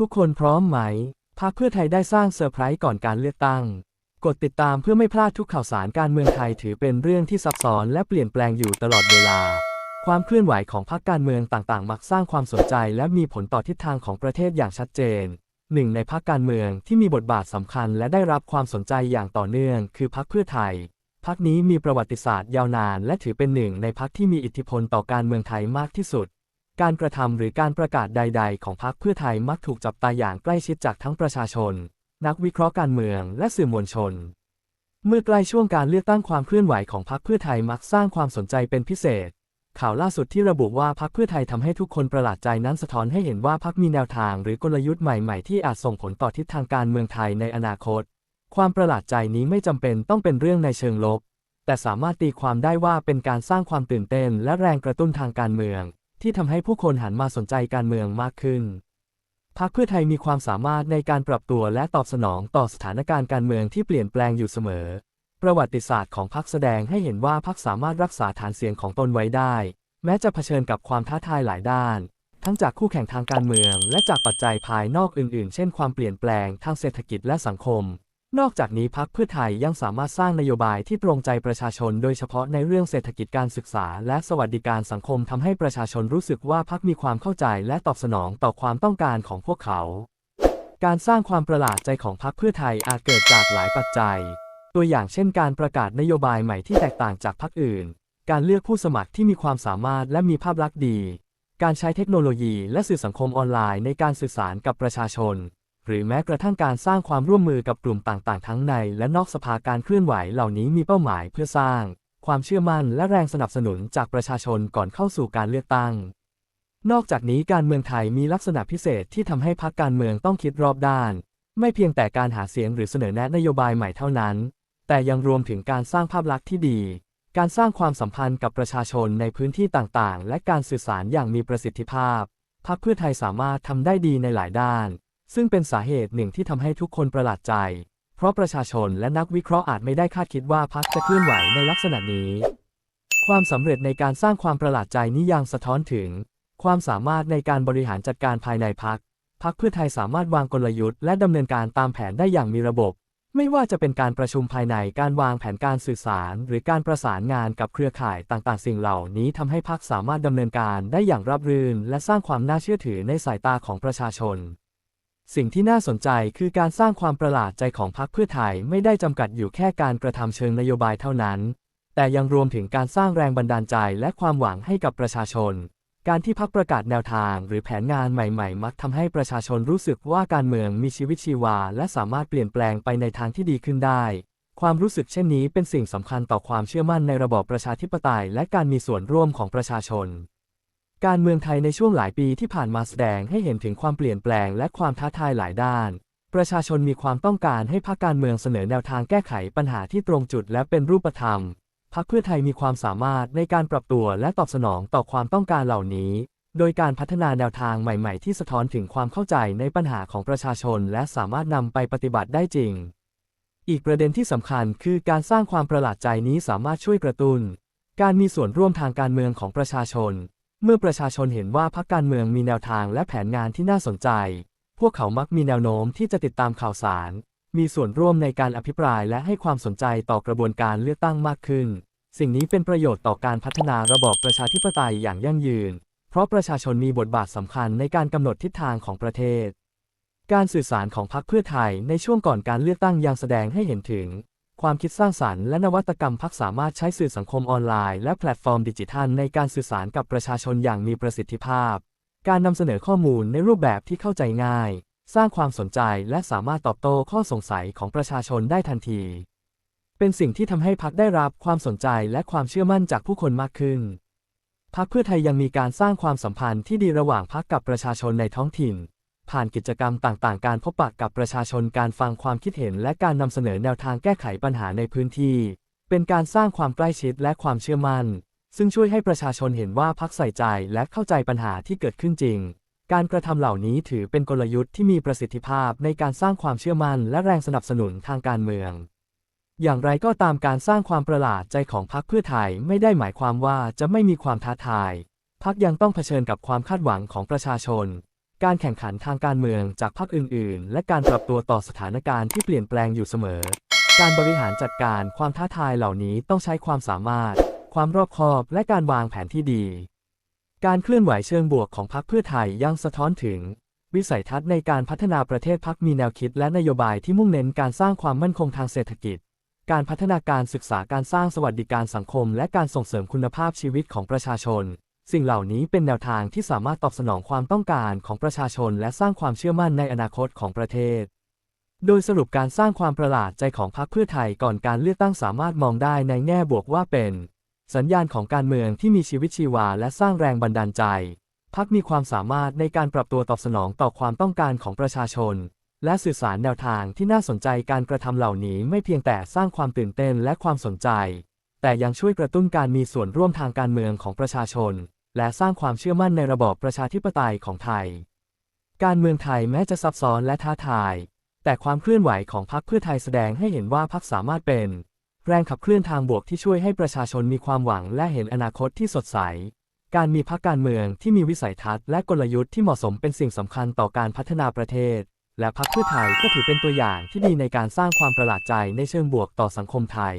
ทุกคนพร้อมไหมพรรคเพื่อไทยได้สร้างเซอร์ไพรส์ก่อนการเลือกตั้ง กดติดตามเพื่อไม่พลาดทุกข่าวสารการเมืองไทยถือเป็นเรื่องที่ซับซ้อนและเปลี่ยนแปลงอยู่ตลอดเวลา ความเคลื่อนไหวของพรรคการเมืองต่างๆ มักสร้างความสนใจ และมีผลต่อทิศทางของประเทศอย่างชัดเจน หนึ่งในพรรคการเมืองที่มีบทบาทสำคัญและได้รับความสนใจอย่างต่อเนื่อง คือพรรคเพื่อไทยพรรคนี้มีประวัติศาสตร์ยาวนาน และถือเป็นหนึ่งในพรรคที่มีอิทธิพลต่อการเมืองไทยมากที่สุด การกระทำหรือการประกาศใด ๆ ของพรรคเพื่อไทยมักถูกจับตาอย่างใกล้ชิดจากทั้งประชาชน นักวิเคราะห์การเมืองและสื่อมวลชน เมื่อใกล้ช่วงการเลือกตั้งความเคลื่อนไหวของพรรคเพื่อไทยมักสร้างความสนใจเป็นพิเศษ ข่าวล่าสุดที่ระบุว่าพรรคเพื่อไทยทำให้ทุกคนประหลาดใจนั้นสะท้อนให้เห็นว่าพรรคมีแนวทางหรือกลยุทธ์ใหม่ๆที่อาจส่งผลต่อทิศทางการเมืองไทยในอนาคต ความประหลาดใจนี้ไม่จำเป็นต้องเป็นเรื่องในเชิงลบ แต่สามารถตีความได้ว่าเป็นการสร้างความตื่นเต้นและแรงกระตุ้นทางการเมือง ที่ทำให้ผู้คนหันมาสนใจการเมืองมากขึ้นพรรคเพื่อไทยมีความสามารถในการปรับตัวและตอบสนองต่อสถานการณ์การเมืองที่เปลี่ยนแปลงอยู่เสมอ ประวัติศาสตร์ของพรรคแสดงให้เห็นว่าพรรคสามารถรักษาฐานเสียงของตนไว้ได้ แม้จะเผชิญกับความท้าทายหลายด้าน ทั้งจากคู่แข่งทางการเมือง และจากปัจจัยภายนอกอื่น ๆ เช่นความเปลี่ยนแปลงทางเศรษฐกิจและสังคม นอกจากนี้พรรคเพื่อไทยยังสามารถสร้างนโยบายที่ตรงใจประชาชน โดยเฉพาะในเรื่องเศรษฐกิจการศึกษา และสวัสดิการสังคมทำให้ประชาชนรู้สึกว่าพรรคมีความเข้าใจและตอบสนองต่อความต้องการของพวกเขา การสร้างความประหลาดใจของพรรคเพื่อไทยอาจเกิดจากหลายปัจจัย ตัวอย่างเช่น การประกาศนโยบายใหม่ที่แตกต่างจากพรรคอื่น การเลือกผู้สมัครที่มีความสามารถและมีภาพลักษณ์ดี การใช้เทคโนโลยีและสื่อสังคมออนไลน์ในการสื่อสารกับประชาชน หรือแม้กระทั่งการสร้างความร่วมมือกับกลุ่มต่างๆ ทั้งในและนอกสภาการเคลื่อนไหวเหล่านี้มีเป้าหมายเพื่อสร้าง ความเชื่อมั่นและแรงสนับสนุนจากประชาชนก่อนเข้าสู่การเลือกตั้ง นอกจากนี้การเมืองไทยมีลักษณะพิเศษที่ทำให้พรรคการเมืองต้องคิดรอบด้าน ไม่เพียงแต่การหาเสียงหรือเสนอแนะนโยบายใหม่เท่านั้น แต่ยังรวมถึงการสร้างภาพลักษณ์ที่ดี การสร้างความสัมพันธ์กับประชาชนในพื้นที่ต่างๆ และการสื่อสารอย่างมีประสิทธิภาพพรรคเพื่อไทยสามารถทำได้ดีในหลายด้าน ซึ่งเป็นสาเหตุหนึ่งที่ทำให้ทุกคนประหลาดใจ เพราะประชาชนและนักวิเคราะห์อาจไม่ได้คาดคิดว่าพรรคจะเคลื่อนไหวในลักษณะนี้ ความสำเร็จในการสร้างความประหลาดใจนี้ยังสะท้อนถึง ความสามารถในการบริหารจัดการภายในพรรคพรรคเพื่อไทยสามารถวางกลยุทธ์และดำเนินการตามแผนได้อย่างมีระบบ ไม่ว่าจะเป็นการประชุมภายในการวางแผนการสื่อสาร หรือการประสานงานกับเครือข่ายต่างๆ สิ่งเหล่านี้ทำให้พรรคสามารถดำเนินการได้อย่างราบรื่น และสร้างความน่าเชื่อถือในสายตาของประชาชน สิ่งที่น่าสนใจคือการสร้างความประหลาดใจของพรรคเพื่อไทยไม่ได้จำกัดอยู่แค่การกระทำเชิงนโยบายเท่านั้น แต่ยังรวมถึงการสร้างแรงบันดาลใจและความหวังให้กับประชาชน การที่พักประกาศแนวทางหรือแผนงานใหม่ๆ มักทำให้ประชาชนรู้สึกว่าการเมืองมีชีวิตชีวา และสามารถเปลี่ยนแปลงไปในทางที่ดีขึ้นได้ ความรู้สึกเช่นนี้เป็นสิ่งสำคัญต่อความเชื่อมั่นในระบอบประชาธิปไตย และการมีส่วนร่วมของประชาชน การเมืองไทยในช่วงหลายปีที่ผ่านมาแสดงให้เห็นถึงความเปลี่ยนแปลงและความท้าทายหลายด้าน ประชาชนมีความต้องการให้พรรคการเมืองเสนอแนวทางแก้ไขปัญหาที่ตรงจุดและเป็นรูปธรรม พรรคเพื่อไทยมีความสามารถในการปรับตัวและตอบสนองต่อความต้องการเหล่านี้ โดยการพัฒนาแนวทางใหม่ ๆ ที่สะท้อนถึงความเข้าใจในปัญหาของประชาชน และสามารถนำไปปฏิบัติได้จริง อีกประเด็นที่สำคัญคือการสร้างความประหลาดใจนี้สามารถช่วยกระตุ้น การมีส่วนร่วมทางการเมืองของประชาชน เมื่อประชาชนเห็นว่าพรรคการเมืองมีแนวทางและแผนงานที่น่าสนใจ พวกเขามักมีแนวโน้มที่จะติดตามข่าวสาร มีส่วนร่วมในการอภิปรายและให้ความสนใจต่อกระบวนการเลือกตั้งมากขึ้น สิ่งนี้เป็นประโยชน์ต่อการพัฒนาระบอบประชาธิปไตยอย่างยั่งยืน เพราะประชาชนมีบทบาทสำคัญในการกำหนดทิศทางของประเทศ การสื่อสารของพรรคเพื่อไทยในช่วงก่อนการเลือกตั้งยังแสดงให้เห็นถึง ความคิดสร้างสรรค์และนวัตกรรมพรรคสามารถใช้สื่อสังคมออนไลน์และแพลตฟอร์มดิจิทัลในการสื่อสารกับประชาชนอย่างมีประสิทธิภาพ การนำเสนอข้อมูลในรูปแบบที่เข้าใจง่าย สร้างความสนใจและสามารถตอบโต้ข้อสงสัยของประชาชนได้ทันที เป็นสิ่งที่ทำให้พรรคได้รับความสนใจและความเชื่อมั่นจากผู้คนมากขึ้นพรรคเพื่อไทยยังมีการสร้างความสัมพันธ์ที่ดีระหว่างพรรคกับประชาชนในท้องถิ่น ผ่านกิจกรรมต่างๆ การพบปะกับประชาชนการฟังความคิดเห็น และการนำเสนอแนวทางแก้ไขปัญหาในพื้นที่ เป็นการสร้างความใกล้ชิดและความเชื่อมั่น ซึ่งช่วยให้ประชาชนเห็นว่าพรรคใส่ใจและเข้าใจปัญหาที่เกิดขึ้นจริง การกระทำเหล่านี้ถือเป็นกลยุทธ์ที่มีประสิทธิภาพในการสร้างความเชื่อมั่น และแรงสนับสนุนทางการเมือง อย่างไรก็ตามการสร้างความประหลาดใจของพรรคเพื่อไทยไม่ได้หมายความว่าจะไม่มีความท้าทายพรรคยังต้องเผชิญกับความคาดหวังของประชาชน การแข่งขันทางการเมืองจากพรรคอื่น ๆ และการปรับตัวต่อสถานการณ์ที่เปลี่ยนแปลงอยู่เสมอ การบริหารจัดการความท้าทายเหล่านี้ต้องใช้ความสามารถ ความรอบคอบและการวางแผนที่ดี การเคลื่อนไหวเชิงบวกของพรรคเพื่อไทยยังสะท้อนถึง วิสัยทัศน์ในการพัฒนาประเทศพรรคมีแนวคิดและนโยบายที่มุ่งเน้นการสร้างความมั่นคงทางเศรษฐกิจ การพัฒนาการศึกษาการสร้างสวัสดิการสังคม และการส่งเสริมคุณภาพชีวิตของประชาชน สิ่งเหล่านี้เป็นแนวทางที่สามารถตอบสนองความต้องการของประชาชนและสร้างความเชื่อมั่นในอนาคตของประเทศ โดยสรุปการสร้างความประหลาดใจของพรรคเพื่อไทยก่อนการเลือกตั้งสามารถมองได้ในแง่บวกว่าเป็น สัญญาณของการเมืองที่มีชีวิตชีวาและสร้างแรงบันดาลใจพรรคมีความสามารถในการปรับตัวตอบสนองต่อความต้องการของประชาชน และสื่อสารแนวทางที่น่าสนใจการกระทำเหล่านี้ไม่เพียงแต่สร้างความตื่นเต้นและความสนใจ แต่ยังช่วยกระตุ้นการมีส่วนร่วมทางการเมืองของประชาชน และสร้างความเชื่อมั่นในระบอบประชาธิปไตยของไทย การเมืองไทยแม้จะซับซ้อนและท้าทาย แต่ความเคลื่อนไหวของพรรคเพื่อไทยแสดงให้เห็นว่าพรรคสามารถเป็น แรงขับเคลื่อนทางบวกที่ช่วยให้ประชาชนมีความหวังและเห็นอนาคตที่สดใส การมีพรรคการเมืองที่มีวิสัยทัศน์และกลยุทธ์ที่เหมาะสมเป็นสิ่งสำคัญต่อการพัฒนาประเทศ และพรรคเพื่อไทยก็ถือเป็นตัวอย่างที่ดีในการสร้างความประหลาดใจในเชิงบวกต่อสังคมไทย